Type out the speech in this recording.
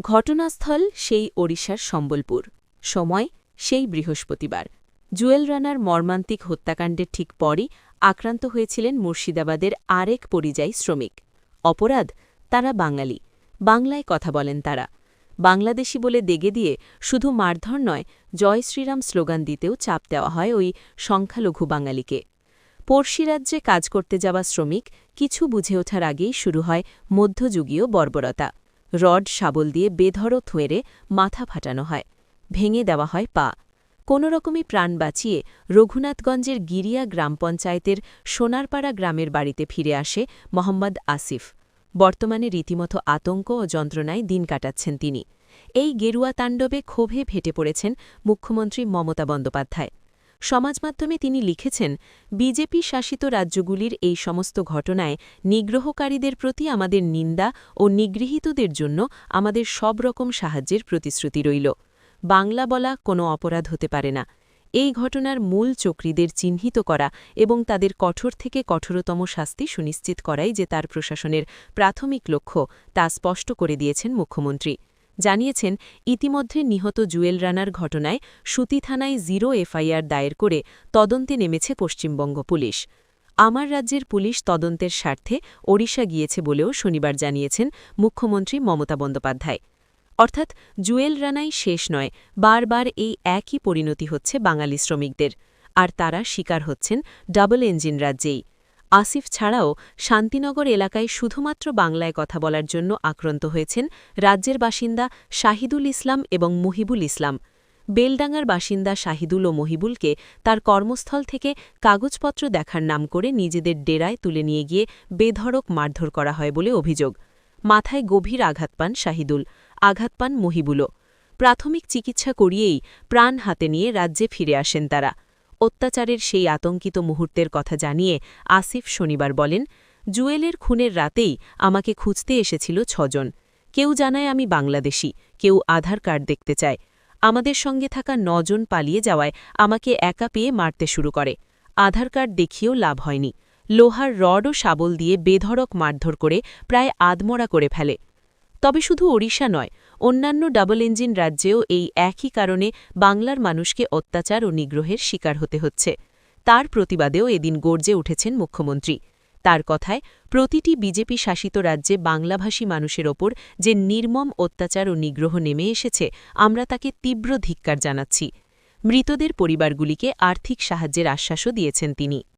ঘটনাস্থল সেই ওড়িশার সম্বলপুর। সময় সেই বৃহস্পতিবার। জুয়েল রানার মর্মান্তিক হত্যাকাণ্ডের ঠিক পরই আক্রান্ত হয়েছিলেন মুর্শিদাবাদের আরেক পরিযায়ী শ্রমিক। অপরাধ, তারা বাঙালি। বাংলায় কথা বলেন তারা। বাংলাদেশি বলে দেগে দিয়ে শুধু মারধর নয়, জয় শ্রীরাম স্লোগান দিতেও চাপ দেওয়া হয় ওই সংখ্যালঘু বাঙালিকে। পড়শি রাজ্যে কাজ করতে যাওয়া শ্রমিক কিছু বুঝে ওঠার আগেই শুরু হয় মধ্যযুগীয় বর্বরতা। রড শাবল দিয়ে বেধড়ো থুয়েরে মাথা ফাটানো হয়। ভেঙে দেওয়া হয় পা। কোনো রকমই প্রাণ বাঁচিয়ে রঘুনাথগঞ্জের গিরিয়া গ্রাম পঞ্চায়েতের সোনারপাড়া গ্রামের বাড়িতে ফিরে আসে মোহাম্মদ আসিফ। বর্তমানে রীতিমতো আতঙ্ক ও যন্ত্রণায় দিন কাটাচ্ছেন তিনি। এই গেরুয়া তাণ্ডবে ক্ষোভে ফেটে পড়েছেন মুখ্যমন্ত্রী মমতা বন্দ্যোপাধ্যায়। সমাজমাধ্যমে তিনি লিখেছেন, বিজেপি শাসিত রাজ্যগুলির এই সমস্ত ঘটনায় নিগ্রহকারীদের প্রতি আমাদের নিন্দা ও নিগৃহীতদের জন্য আমাদের সব রকম সাহায্যের প্রতিশ্রুতি রইল। বাংলা বলা কোনো অপরাধ হতে পারে না। এই ঘটনার মূল চক্রীদের চিহ্নিত করা এবং তাদের কঠোর থেকে কঠোরতম শাস্তি সুনিশ্চিত করাই যে তার প্রশাসনের প্রাথমিক লক্ষ্য, তা স্পষ্ট করে দিয়েছেন মুখ্যমন্ত্রী। জানিয়েছেন, ইতিমধ্যে নিহত জুয়েল রানার ঘটনায় সুতি থানায় জিরো এফআইআর দায়ের করে তদন্তে নেমেছে পশ্চিমবঙ্গ পুলিশ। আমার রাজ্যের পুলিশ তদন্তের স্বার্থে ওড়িশা গিয়েছে বলেও শনিবার জানিয়েছেন মুখ্যমন্ত্রী মমতা বন্দ্যোপাধ্যায়। অর্থাৎ জুয়েল রানাই শেষ নয়, বারবার এই একই পরিণতি হচ্ছে বাঙালি শ্রমিকদের। আর তারা শিকার হচ্ছেন ডাবল ইঞ্জিন রাজ্যেই। আসিফ ছাড়াও শান্তিনগর এলাকায় শুধুমাত্র বাংলায় কথা বলার জন্য আক্রান্ত হয়েছেন রাজ্যের বাসিন্দা শাহিদুল ইসলাম এবং মুহিবুল ইসলাম। বেলডাঙ্গার বাসিন্দা শাহিদুল ও মহিবুলকে তার কর্মস্থল থেকে কাগজপত্র দেখার নাম করে নিজেদের ডেরায় তুলে নিয়ে গিয়ে বেধড়ক মারধর করা হয় বলে অভিযোগ। মাথায় গভীর আঘাত পান শাহিদুল, আঘাত পান মহিবুলও। প্রাথমিক চিকিৎসা করিয়েই প্রাণ হাতে নিয়ে রাজ্যে ফিরে আসেন তারা। অত্যাচারের সেই আতঙ্কিত মুহূর্তের কথা জানিয়ে আসিফ শনিবার বলেন, জুয়েলের খুনের রাতেই আমাকে খুঁজতে এসেছিল ছজন। কেউ জানায় আমি বাংলাদেশি, কেউ আধার কার্ড দেখতে চায়। আমাদের সঙ্গে থাকা নজন পালিয়ে যাওয়ায় আমাকে একা পেয়ে মারতে শুরু করে। আধার কার্ড দেখিয়েও লাভ হয়নি। লোহার রড ও শাবল দিয়ে বেধড়ক মারধর করে প্রায় আদমরা করে ফেলে। তবে শুধু ওড়িশা নয়, অন্যান্য ডাবল ইঞ্জিন রাজ্যেও এই একই কারণে বাংলার মানুষকে অত্যাচার ও নিগ্রহের শিকার হতে হচ্ছে। তার প্রতিবাদেও এদিন গর্জে উঠেছেন মুখ্যমন্ত্রী। তার কথায়, প্রতিটি বিজেপি শাসিত রাজ্যে বাংলাভাষী মানুষের ওপর যে নির্মম অত্যাচার ও নিগ্রহ নেমে এসেছে, আমরা তাকে তীব্র ধিক্কার জানাচ্ছি। মৃতদের পরিবারগুলিকে আর্থিক সাহায্যের আশ্বাসও দিয়েছেন তিনি।